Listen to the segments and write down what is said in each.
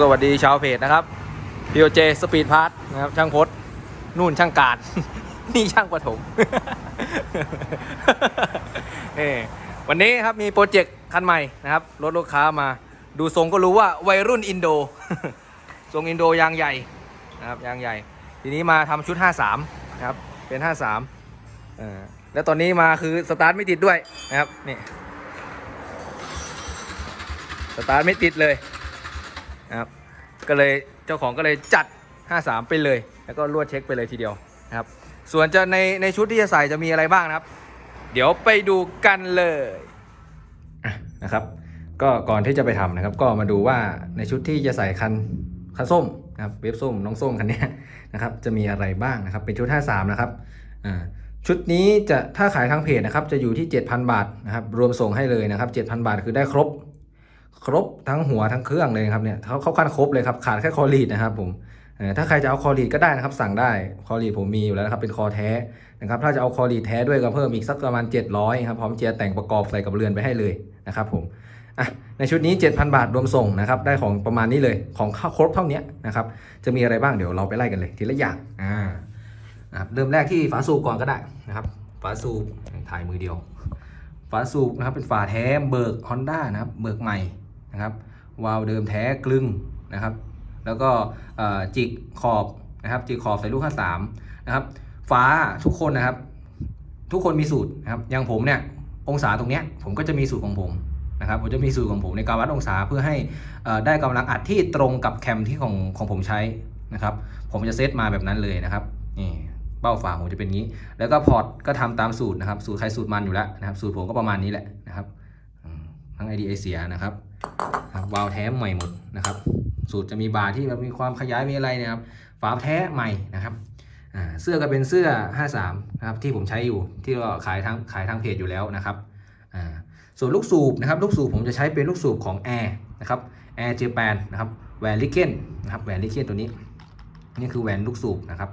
สวัสดีชาวเพจนะครับ POJ Speed Part นะครับ ช่างพศนู่นช่างการนี่ช่างปฐมเอ่วันนี้ครับมีโปรเจกต์คันใหม่นะครับ รถลูกค้ามา ดูทรงก็รู้ว่าวัยรุ่นอินโด ทรงอินโดยางใหญ่นะครับยางใหญ่ ทีนี้มาทำชุด 53นะครับ เป็น 53เออแล้วตอนนี้มาคือสตาร์ทไม่ติดด้วยนะครับนี่สตาร์ทไม่ติดเลย นะครับ ก็เลยเจ้าของก็เลยจัด 53 ไปเลย แล้วก็รวดเช็คไปเลยทีเดียวนะครับ ส่วนจะในในชุดที่จะใส่จะมีอะไรบ้างนะครับ เดี๋ยวไปดูกันเลยนะครับ ก็ก่อนที่จะไปทำนะครับ ก็มาดูว่าในชุดที่จะใส่คันคันส้มนะครับเวฟส้มน้องส้มคันนี้นะครับจะมีอะไรบ้างนะครับเป็นชุด 53 นะครับอ่าชุดนี้จะถ้าขายทางเพจนะครับจะอยู่ที่ 7,000 บาทนะครับรวมส่งให้เลยนะครับ 7,000 บาทคือได้ครบ ครบทั้งหัวทั้งเครื่องเลยครับเนี่ยเขาเขาคันครบเลยครับขาดแค่คอรีดนะครับผมถ้าใครจะเอาคอรีดก็ได้นะครับ สั่งได้คอรีดผมมีอยู่แล้วนะครับเป็นคอแท้นะครับถ้าจะเอาคอรีดแท้ด้วยก็เพิ่มอีกสักประมาณ 700ครับพร้อมเจียแต่งประกอบใส่กับเรือนไปให้เลยนะครับผมอะในชุดนี้ 7,000 บาทรวมส่งนะครับได้ของประมาณนี้เลยของข้าครบเท่านี้นะครับจะมีอะไรบ้างเดี๋ยวเราไปไล่กันเลยทีละอย่างอ่านะครับเริ่มแรกที่ฝาสูบก่อนก็ได้นะครับฝาสูบถ่ายมือเดียวฝาสูบนะครับเป็นฝาแท้เบิก Honda นะครับเบิกใหม่ นะครับวาล์วเดิมแท้กลึงนะครับ แล้วก็จิกขอบนะครับจิกขอบใส่ลูก53นะครับฝาทุกคนนะครับ ทุกคนมีสูตรนะครับอย่างผมเนี่ยองศาตรงเนี้ยผมก็จะมีสูตรของผมนะครับผมจะมีสูตรของผมในการวัดองศาเพื่อให้ได้กำลังอัดที่ตรงกับแคมที่ของของผมใช้นะครับผมจะเซตมาแบบนั้นเลยนะครับนี่เบ้าฝาผมจะเป็นงี้ แล้วก็พอร์ตก็ทำตามสูตรนะครับ สูตรใครสูตรมันอยู่แล้วนะครับ สูตรผมก็ประมาณนี้แหละนะครับ ทั้งไอเดีไอเสียนะครับ วาล์วแท้ใหม่หมดนะครับ สูตรจะมีบาร์ที่แบบมีความขยายมีอะไรนะครับ ฝาแท้ใหม่นะครับเสื้อก็เป็นเสื้อ 53 นะครับที่ผมใช้อยู่ที่ก็ขายทางขายทางเพจอยู่แล้วนะครับส่วนลูกสูบนะครับลูกสูบผมจะใช้เป็นลูกสูบของ Air นะครับ Air Japan นนะครับแหวนลิเกนนะครับแหวนลิเกนตัวนี้ นี่คือแหวนลูกสูบนะครับ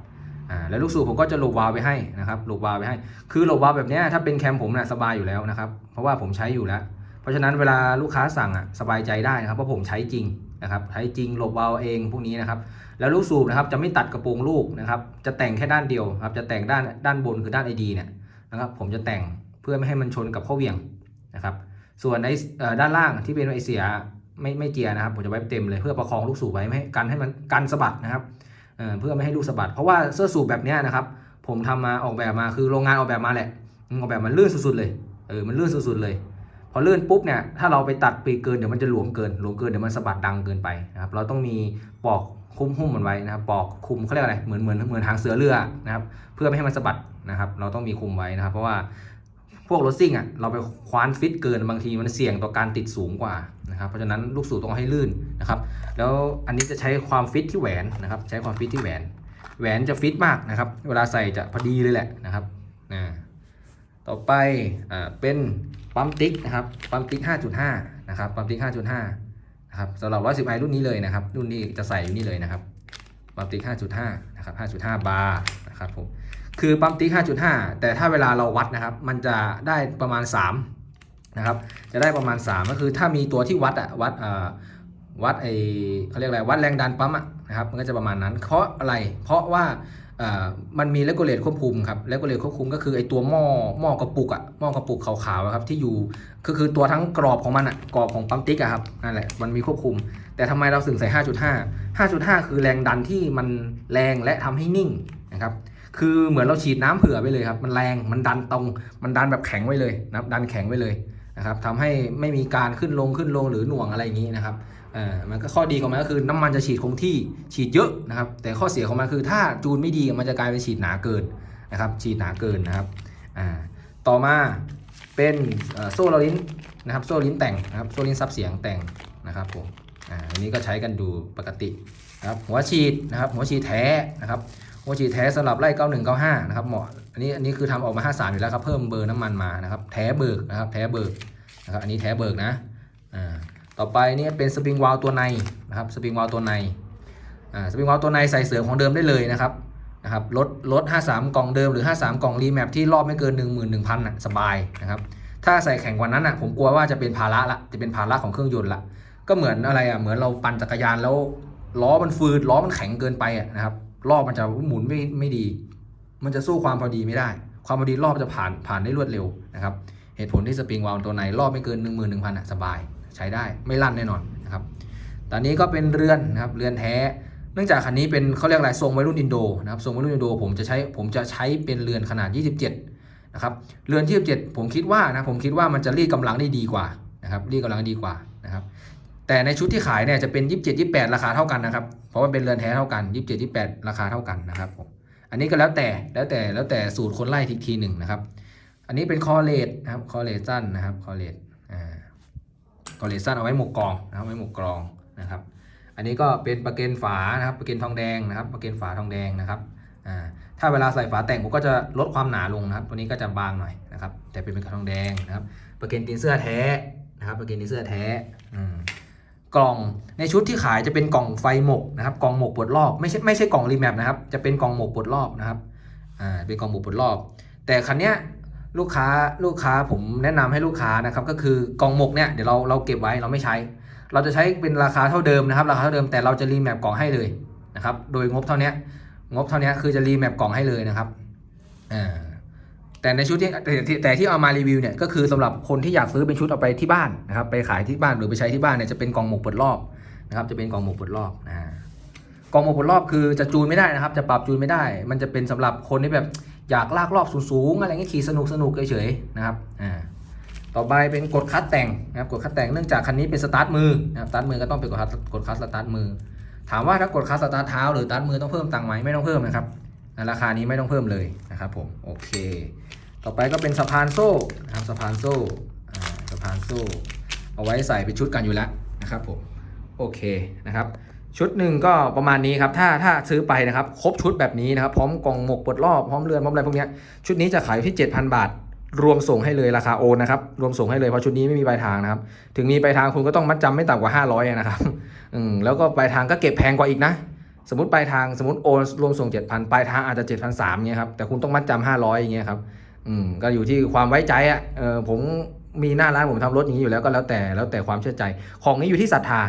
แล้วลูกสูบผมก็จะโลบวาล์วไปให้นะครับโลบวาล์วไปให้ คือโลบวาล์วแบบเนี้ยถ้าเป็นแคมผมนะ่ะสบายอยู่แล้วนะครับ เพราะว่าผมใช้อยู่แล้ว ราะฉะนั้นเวลาลูกค้าสั่งอะสบายใจได้นะครับเพราะผมใช้จริงนะครับใช้จริงโลบวาเองพวกนี้นะครับ แล้วลูกสูบนะครับจะไม่ตัดกระโปรงลูกนะครับจะแต่งแค่ด้านเดียวครับจะแต่งด้านด้านบนคือด้านไอดีเนี่ยนะครับผมจะแต่งเพื่อไม่ให้มันชนกับข้อเหวี่ยงนะครับส่วนไอด้านล่างที่เป็นไอเสียไม่ไม่เจียนะครับผมจะไว้เต็มเลยเพื่อประคองลูกสูบไว้ไม่ให้กันให้มันกันสะบัดนะครับเเพื่อไม่ให้ลูกสะบัดเพราะว่าเสื้อสูบแบบนี้นะครับผมทำมาออกแบบมาคือโรงงานออกแบบมาแหละออกแบบมันลื่นสุดๆเลยเออมันลื่นสุดๆเลย พอลื่นปุ๊บเนี่ยถ้าเราไปตัดปีกเกินเดี๋ยวมันจะหลวมเกินหลวมเกินเดี๋ยวมันสะบัดดังเกินไปนะครับเราต้องมีปอกคุ้มหุ้มมันไว้นะครับปอกคุมเขาเรียกอะไรเหมือนเหมือนเหมือนหางเสือเรือนะครับเพื่อไม่ให้มันสะบัดนะครับเราต้องมีคุมไว้นะครับ เพราะว่าพวกรถซิ่งอะเราไปคว้านฟิตเกินบางทีมันเสี่ยงต่อการติดสูงกว่านะครับเพราะฉะนั้นลูกสูบต้องให้ลื่นนะครับแล้วอันนี้จะใช้ความฟิตที่แหวนนะครับใช้ความฟิตที่แหวน แหวนจะฟิตมากนะครับเวลาใส่จะพอดีเลยแหละนะครับอ่าต่อไปอ่าเป็น ปั๊มติ๊กนะครับปั๊มติ๊ก 5.5 นะครับปั๊มติ๊ก 5.5 นะครับสำหรับ110ไอรุ่นนี้เลยนะครับ รุ่นนี้จะใส่อยู่นี่เลยนะครับปั๊มติ๊ก 5.5 นะครับ 5.5 บาร์นะครับผมคือปั๊มติ๊ก 5.5 แต่ถ้าเวลาเราวัดนะครับ มันจะได้ประมาณ 3 นะครับ จะได้ประมาณ 3 ก็คือถ้ามีตัวที่วัดอะวัดเอ่อวัดไอเขาเรียกอะไรวัดแรงดันปั๊มอะนะครับมันก็จะประมาณนั้นเพราะอะไรเพราะว่า มันมีเลกูเลตควบคุมครับเลกูเลตควบคุมก็คือไอตัวหม้อหม้อกระปุกอะหม้อกระปุกขาวๆครับที่อยู่ก็คือตัวทั้งกรอบของมันอะกรอบของปั๊มติ๊กอะครับนั่นแหละมันมีควบคุม แต่ทำไมเราถึงใส่ 5.5 5.5 คือแรงดันที่มันแรงและทำให้นิ่งนะครับคือเหมือนเราฉีดน้ำเผื่อไปเลยครับมันแรงมันดันตรงมันดันแบบแข็งไว้เลยนะครับดันแข็งไว้เลยนะครับทำให้ไม่มีการขึ้นลงขึ้นลงหรือหน่วงอะไรอย่างนี้นะครับ อ่ามันก็ข้อดีของมันก็คือน้ำมันจะฉีดคงที่ฉีดเยอะนะครับ แต่ข้อเสียของมันคือถ้าจูนไม่ดีมันจะกลายเป็นฉีดหนาเกินนะครับฉีดหนาเกินนะครับอ่าต่อมาเป็นโซ่ลลิ้นนะครับโซ่ลิ้นแต่งนะครับโซ่ลิ้นซับเสียงแต่งนะครับผมอ่าอันนี้ก็ใช้กันดูปกตินะครับหัวฉีดนะครับหัวฉีดแท้นะครับหัวฉีดแท้สำหรับไล่9195นะครับเหมาะอันนี้อันนี้คือทำออกมา 53อยู่แล้วครับเพิ่มเบอร์น้ำมันมานะครับแท้เบิกนะครับแท้เบิกนะครับอันนี้แท้เบิกนะอ่า ต่อไปนี่เป็นสปริงวาลตัวในนะครับสปริงวาลตัวในอ่าสปริงวาลตัวในใส่เสริมของเดิมได้เลยนะครับนะครับลดลด 53 กล่องเดิมหรือ 53 กล่องรีแมปที่รอบไม่เกิน 11,000น่ะสบายนะครับถ้าใส่แข่งกว่านั้นอะผมกลัวว่าจะเป็นภาระละจะเป็นภาระของเครื่องยนต์ละก็เหมือนอะไรอะเหมือนเราปั่นจักรยานแล้วล้อมันฟืดล้อมันแข็งเกินไปอะนะครับรอบมันจะหมุนไม่ไม่ดี มันจะสู้ความพอดีไม่ได้ ความพอดีรอบจะผ่านผ่านได้รวดเร็วนะครับเหตุผลที่สปริงวาลตัวไหนรอบไม่เกิน 1 1 0 0 0อะสบาย ใช้ได้ไม่ลั่นแน่นอนนะครับตอนนี้ก็เป็นเรือนนะครับเรือนแท้ เนื่องจากคันนี้เป็นเขาเรียกอะไรทรงวัยรุ่นอินโดนะครับทรงวัยรุ่นอินโดผมจะใช้ผมจะใช้เป็นเรือนขนาด 27นะครับเรือน 27 ผมคิดว่านะผมคิดว่ามันจะรีดกำลังได้ดีกว่านะครับรีดกำลังดีกว่านะครับแต่ในชุดที่ขายเนี่ยจะเป็น 27 28 ราคาเท่ากันนะครับเพราะว่าเป็นเรือนแท้เท่ากัน 27 28 ราคาเท่ากันนะครับผมอันนี้ก็แล้วแต่แล้วแต่แล้วแต่สูตรคนไล่ทีทีหนึ่งนะครับ อันนี้เป็นคอเลตนะครับคอเลตสั้นนะครับคอเลต คอเลตสั้นเอาไว้หมกกรองนะครับไว้หมกกรองนะครับ อันนี้ก็เป็นประเกนฝานะครับประเกนทองแดงนะครับประเกนฝาทองแดงนะครับอ่าถ้าเวลาใส่ฝาแต่งผมก็จะลดความหนาลงนะครับ ตัวนี้ก็จะบางหน่อยนะครับ แต่เป็นเป็นทองแดงนะครับประเกนตีนเสื้อแท้นะครับประเกนตีนเสื้อแท้อืมกล่องในชุดที่ขายจะเป็นกล่องไฟหมกนะครับ กล่องหมกปลดรอบไม่ใช่ไม่ใช่กล่องรีแมปนะครับ จะเป็นกล่องหมกปลดรอบนะครับอ่าเป็นกล่องหมกปลดรอบ แต่คันเนี้ย ลูกค้าลูกค้าผมแนะนำให้ลูกค้านะครับก็คือกล่องหมกเนี่ยเดี๋ยวเราเราเก็บไว้เราไม่ใช้ เราจะใช้เป็นราคาเท่าเดิมนะครับ ราคาเท่าเดิมแต่เราจะรีแมปกล่องให้เลยนะครับ โดยงบเท่านี้งบเท่านี้คือจะรีแมปกล่องให้เลยนะครับอ่าแต่ในชุดที่แต่ที่แต่ที่เอามารีวิวเนี่ยก็คือสำหรับคนที่อยากซื้อเป็นชุดเอาไปที่บ้านนะครับ ไปขายที่บ้านหรือไปใช้ที่บ้านเนี่ยจะเป็นกล่องหมกเปลดรอบนะครับ จะเป็นกล่องหมกเปลดรอบอ่ากล่องหมกเปลดรอบคือจะจูนไม่ได้นะครับ จะปรับจูนไม่ได้ มันจะเป็นสำหรับคนที่แบบ อยากลากรอบสูงๆอะไรเงี้ยขี่สนุกสนุกเฉยๆนะครับอ่าต่อไปเป็นกดคัดแต่งนะครับกดคัดแต่งเนื่องจากคันนี้เป็นสตาร์ทมือนะครับสตาร์ทมือก็ต้องเป็นกดคัดกดคัดสตาร์ทมือ ถามว่าถ้ากดคัดสตาร์ทเท้าหรือสตาร์ทมือต้องเพิ่มตังค์ไหมไม่ต้องเพิ่มนะครับราคานี้ไม่ต้องเพิ่มเลยนะครับผมโอเค ต่อไปก็เป็นสะพานโซ่นะครับสะพานโซ่อ่าสะพานโซ่ เอาไว้ใส่เป็นชุดกันอยู่แล้วนะครับผมโอเคนะครับ ชุดหนึ่งก็ประมาณนี้ครับ ถ้าถ้าซื้อไปนะครับ ครบชุดแบบนี้นะครับ พร้อมกล่องหมกปลดรอบ พร้อมเรือน พร้อมอะไรพวกเนี้ยชุดนี้จะขายที่ 7,000 บาท รวมส่งให้เลยราคาโอนนะครับ รวมส่งให้เลย เพราะชุดนี้ไม่มีปลายทางนะครับ ถึงมีปลายทางคุณก็ต้องมัดจำไม่ต่ำกว่า 500อะนะครับอืมแล้วก็ปลายทางก็เก็บแพงกว่าอีกนะ สมมติปลายทางสมมติโอนรวมส่ง 7,000 ปลายทางอาจจะ 7,300เงี้ยครับ แต่คุณต้องมัดจำ500อย่างเงี้ยครับ อืม ก็อยู่ที่ความไว้ใจอะ เออผมมีหน้าร้านผมทำรถอย่างนี้อยู่แล้วก็แล้วแต่แล้วแต่ความเชื่อใจ ของนี้อยู่ที่ศรัทธา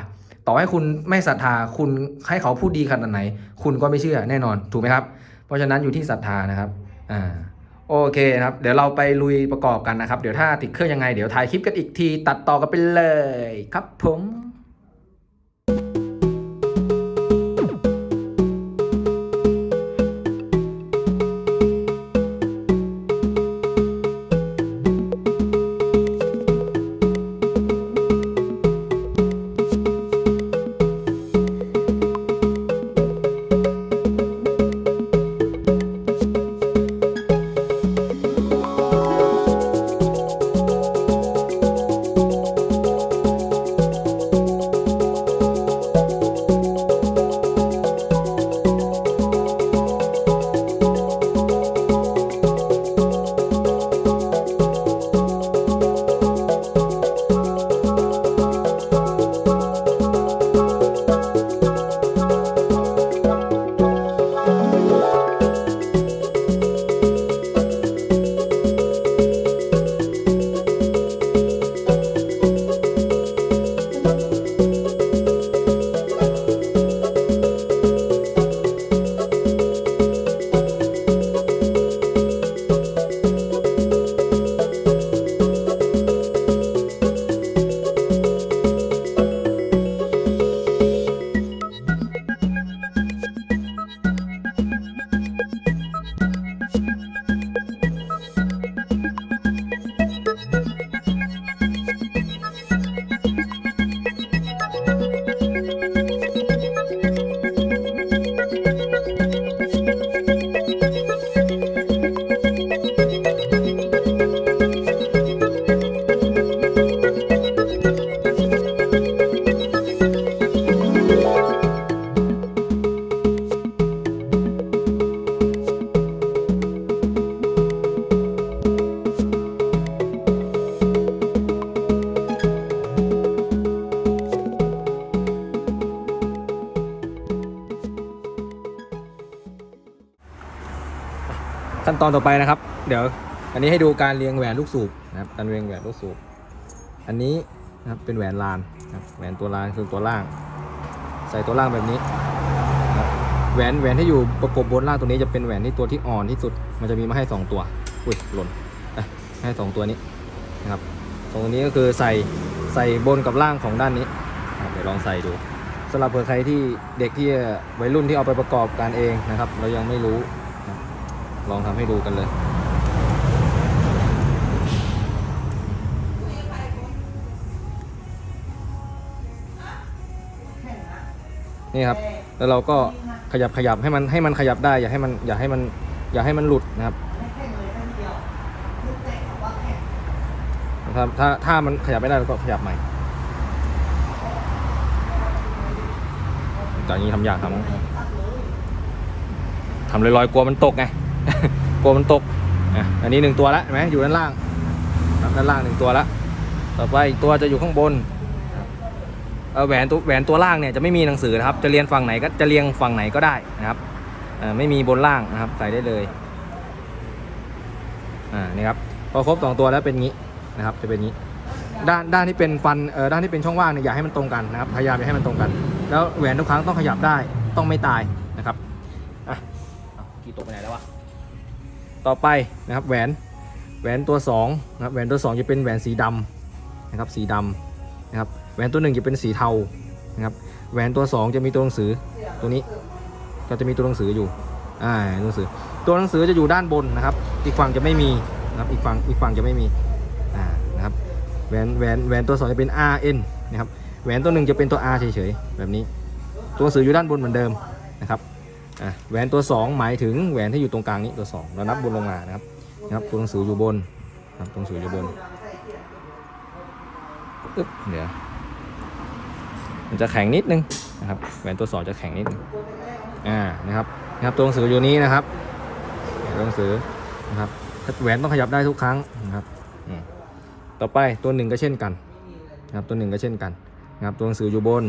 ต่อให้คุณไม่ศรัทธาคุณให้เขาพูดดีขนาดไหน คุณก็ไม่เชื่อแน่นอนถูกไหมครับ เพราะฉะนั้นอยู่ที่ศรัทธานะครับอ่าโอเคนะครับ เดี๋ยวเราไปลุยประกอบกันนะครับ เดี๋ยวถ้าติดเครื่องยังไง เดี๋ยวถ่ายคลิปกันอีกที ตัดต่อกันไปเลยครับผม อนต่อไปนะครับ เดี๋ยว อันนี้ให้ดูการเรียงแหวนลูกสูบนะครับ การเรียงแหวนลูกสูบ อันนี้นะครับเป็นแหวนลานครับแหวนตัวลางคือตัวล่าง ใส่ตัวล่างแบบนี้ แหวนแหวนที่อยู่ประกบบนล่างตัวนี้จะเป็นแหวนที่ตัวที่อ่อนที่สุด มันจะมีมาให้สองตัว อุ้ยหล่นให้สองตัวนี้นะครับตรงนี้ก็คือใส่ใส่บนกับล่างของด้านนี้ เดี๋ยวลองใส่ดูสำหรับเผื่อใครที่เด็กที่วัยรุ่นที่เอาไปประกอบการเองนะครับ เรายังไม่รู้ ลองทำให้ดูกันเลย นี่ครับ แล้วเราก็ขยับขยับให้มันให้มันขยับได้ อย่าให้มันอย่าให้มันอย่าให้มันหลุดนะครับ ถ้าถ้าถ้ามันขยับไม่ได้เราก็ขยับใหม่ตอนนี้ทำยากทำทำลอยๆกลัวมันตกไง กลัวมันตกอะอันนี้หนึ่งตัวแล้วเห็นไหมอยู่ด้านล่างด้านล่างหนึ่งตัวแล้วต่อไปอีกตัวจะอยู่ข้างบนเออแหวนตัวแหวนตัวล่างเนี่ยจะไม่มีหนังสือนะครับ จะเรียนฝั่งไหนก็จะเรียงฝั่งไหนก็ได้นะครับอ่อไม่มีบนล่างนะครับใส่ได้เลยอ่านี่ครับพอครบสองตัวแล้วเป็นงี้นะครับ จะเป็นงี้ ด้านด้านที่เป็นฟันเอ่อด้านที่เป็นช่องว่างเนี่ยอย่าให้มันตรงกันนะครับพยายามอย่าให้มันตรงกัน แล้วแหวนทุกครั้งต้องขยับได้ต้องไม่ตายนะครับอะกี่ตกไปไหนแล้ววะ ต่อไปนะครับแหวนแหวนตัวสองนะครับแหวนตัวสองจะเป็นแหวนสีดำนะครับสีดำนะครับแหวนตัวหนึ่งจะเป็นสีเทานะครับแหวนตัวสองจะมีตัวหนังสือตัวนี้ก็จะมีตัวหนังสืออยู่อ่าหนังสือตัวหนังสือจะอยู่ด้านบนนะครับ อีกฝั่งจะไม่มีนะครับอีกฝั่งอีกฝั่งจะไม่มีอ่านะครับแหวนแหวนแหวนตัวสองจะเป็น R N นะครับแหวนตัวหนึ่งจะเป็นตัว R เฉยๆแบบนี้ ตัวหนังสืออยู่ด้านบนเหมือนเดิมนะครับ อ่าแหวนตัว 2 หมายถึงแหวนที่อยู่ตรงกลางนี้ตัว 2 เรานับบนลงมานะครับนะครับตัวหนังสืออยู่บนนะครับตัวหนังสืออยู่บนอึ๊บเดี๋ยวมันจะแข็งนิดนึงนะครับแหวนตัว 2 จะแข็งนิดนึงอ่านะครับนะครับตัวหนังสืออยู่นี้นะครับตัวหนังสือนะครับแหวนต้องขยับได้ทุกครั้งนะครับต่อไปตัวหนึ่งก็เช่นกันนะครับตัวหนึ่งก็เช่นกันนะครับตัวหนังสืออยู่บน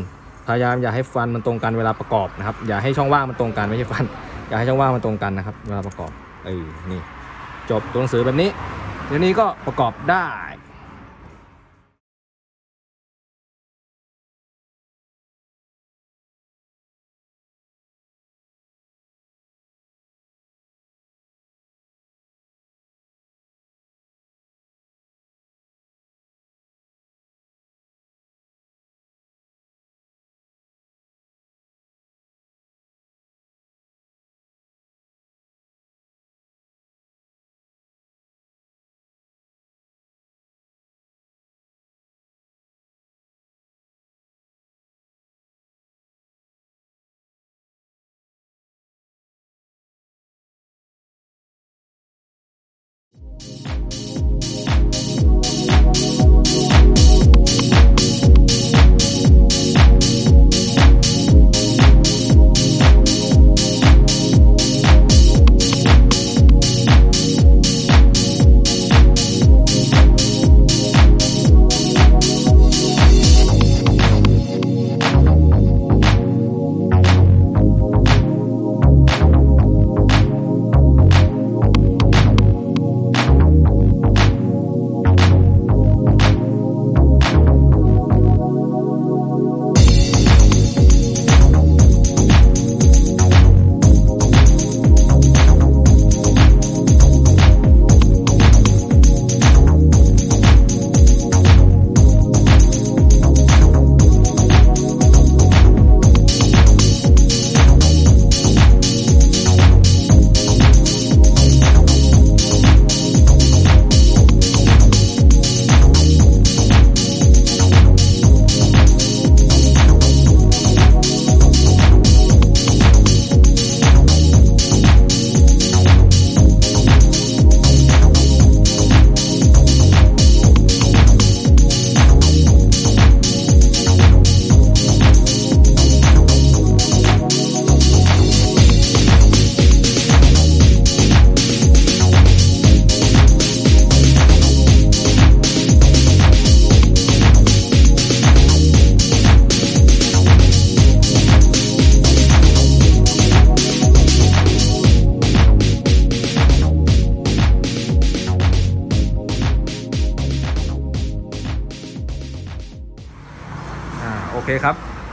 พยายามอย่าให้ฟันมันตรงกันเวลาประกอบนะครับ อย่าให้ช่องว่างมันตรงกันไม่ใช่ฟัน อย่าให้ช่องว่างมันตรงกันนะครับ เวลาประกอบเออนี่ จบตัวหนังสือแบบนี้เดี๋ยวนี้ก็ประกอบได้ you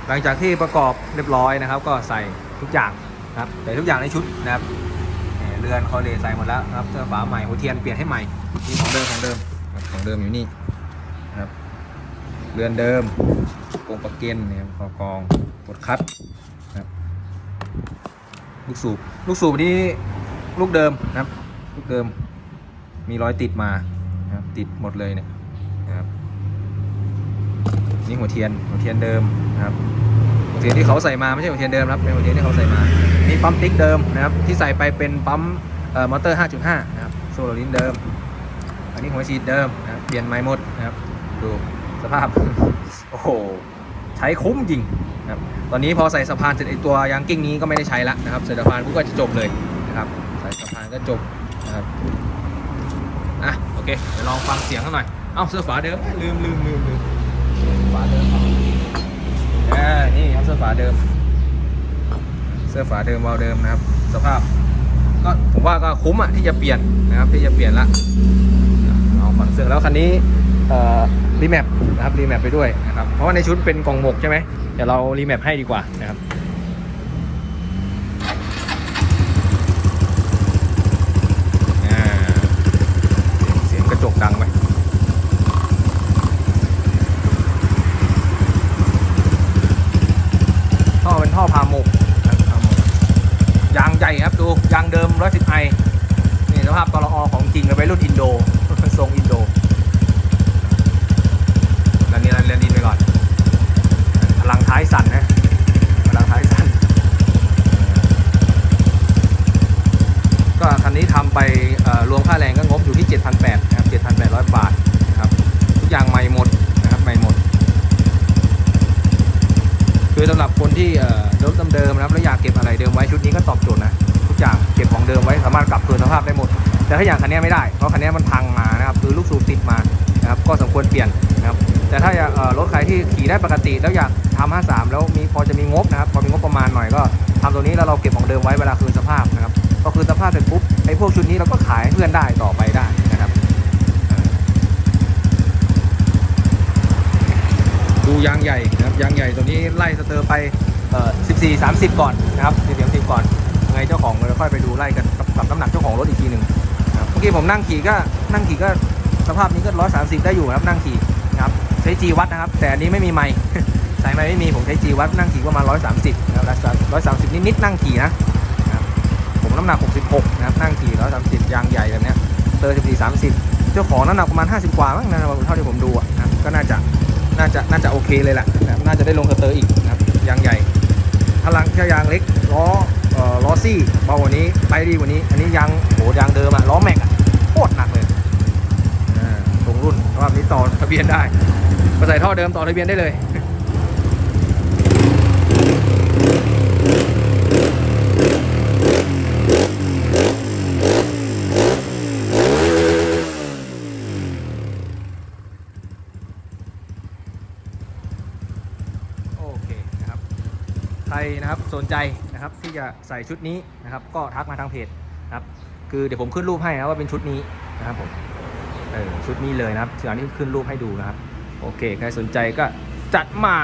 หลังจากที่ประกอบเรียบร้อยนะครับ ก็ใส่ทุกอย่างนะครับใส่ทุกอย่างในชุดนะครับเรือนคอเลใส่หมดแล้วครับเสื้อฝาใหม่หัวเทียนเปลี่ยนให้ใหม่นี่ของเดิมของเดิมของเดิมอยู่นี่นะครับเรือนเดิมกรงประเก็นเนี่ยคอกองกดคัดนะครับลูกสูบลูกสูบนี่ลูกเดิมนะครับ ลูกเดิมมีรอยติดมานะครับติดหมดเลยเนี่ย นี่หัวเทียนหัวเทียนเดิมนะครับหัวเทียนที่เขาใส่มาไม่ใช่หัวเทียนเดิมครับเป็นหัวเทียนที่เขาใส่มานี่ปั๊มติ๊กเดิมนะครับที่ใส่ไปเป็นปั๊มมอเตอร์ 5.5 นะครับโซโลลินเดิม อันนี้หัวฉีดเดิมนะครับเปลี่ยนไม้หมดนะครับดูสภาพโอ้โหใช้คุ้มจริงนะครับตอนนี้พอใส่สะพานเสร็จไอตัวยางกิ้งนี้ก็ไม่ได้ใช้ละนะครับใส่สะพานก็จะจบเลยนะครับใส่สะพานก็จบนะครับอะโอเคเดี๋ยวลองฟังเสียงกันหน่อยเอ้าเสื้อฝาเดิมลืมลืมลืมลืม ฝาเดิมนี่ครับเสื้อฝาเดิม เสื้อฝาเดิมวาเดิมนะครับ สภาพ ก็ผมว่าก็คุ้มอะที่จะเปลี่ยนนะครับที่จะเปลี่ยนละเอาฝังเสื้อแล้วคันนี้เอ่อรีแมปนะครับรีแมปไปด้วยนะครับเพราะว่าในชุดเป็นกล่องหมกใช่ไหมเดี๋ยวเรารีแมปให้ดีกว่านะครับ อ่าเสียงเสียงกระจกดังไหมท่อเป็นท่อพาหมกนะครับพาหมกยางใหญ่ครับดู ยางเดิม 110ไอนี่สภาพตลอของจริงเลยไปรุ่นอินโดทรงอินโดแลนนี้แลนดินไปก่อน พลังท้ายสั่นนะ พลังท้ายสั่น ก็คันนี้ทำไปรวมค่าแรงก็งบอยู่ที่ 7,800นะครับ7,800 บาทนะครับทุกอย่างใหม่หมดนะครับใหม่หมด คือสำหรับคนที่เอ่อรถเดิมนะครับแล้วอยากเก็บอะไรเดิมไว้ชุดนี้ก็ตอบโจทย์นะ อย่างเก็บของเดิมไว้สามารถกลับคืนสภาพได้หมด แต่ถ้าอย่างคันนี้ไม่ได้ เพราะคันนี้มันพังมานะครับคือลูกสูบติดมานะครับก็สมควรเปลี่ยนนะครับแต่ถ้าอยากเอ่อรถใครที่ขี่ได้ปกติแล้วอยากทำ53 แล้วมีพอจะมีงบนะครับพอมีงบประมาณหน่อยก็ทำตัวนี้แล้วเราเก็บของเดิมไว้เวลาคืนสภาพนะครับพอคืนสภาพเสร็จปุ๊บไอ้พวกชุดนี้เราก็ขายให้เพื่อนได้ต่อไปได้นะครับดูยางใหญ่นะครับยางใหญ่ตัวนี้ไล่สเตอร์ไปเอ่อ14 30 ก่อนนะครับ14 30ก่อน ยังไงเจ้าของเราค่อยไปดูไล่กันกับกับน้ำหนักเจ้าของรถอีกทีหนึ่งนะครับเมื่อกี้ผมนั่งขี่ก็นั่งขี่ก็สภาพนี้ก็130ได้อยู่นะครับนั่งขี่นะครับใช้จีวัดนะครับ แต่อันนี้ไม่มีไมค์สายไมค์ไม่มีผมใช้จีวัดนั่งขี่ประมาณ130นะครับ130นิดๆนั่งขี่นะผมน้ำหนัก66นะครับนั่งขี่130ยางใหญ่แบบเนี้ยเตอร์14 30เจ้าของน้ำหนักประมาณ50กว่ามั้งนะครับเท่าที่ผมดูอะนะครับก็น่าจะน่าจะน่าจะโอเคเลยแหละนะครับน่าจะได้ลงสเตอร์อีกนะครับยางใหญ่ถ้าลังแค่ยางเล็กล้อเอ่อ ล้อซี่เบากว่านี้ไปดีกว่านี้ อันนี้ยางโหยางเดิมอะล้อแม็กอะโคตรหนักเลยอ่าตรงรุ่นสภาพนี้ต่อทะเบียนได้มาใส่ท่อเดิมต่อทะเบียนได้เลยโอเคนะครับใครนะครับสนใจ ที่จะใส่ชุดนี้นะครับ ก็ทักมาทางเพจนะครับ คือเดี๋ยวผมขึ้นรูปให้นะว่าเป็นชุดนี้นะครับผมเออชุดนี้เลยนะครับอย่อนี้ขึ้นรูปให้ดูนะครับ โอเค ใครสนใจก็จัดมา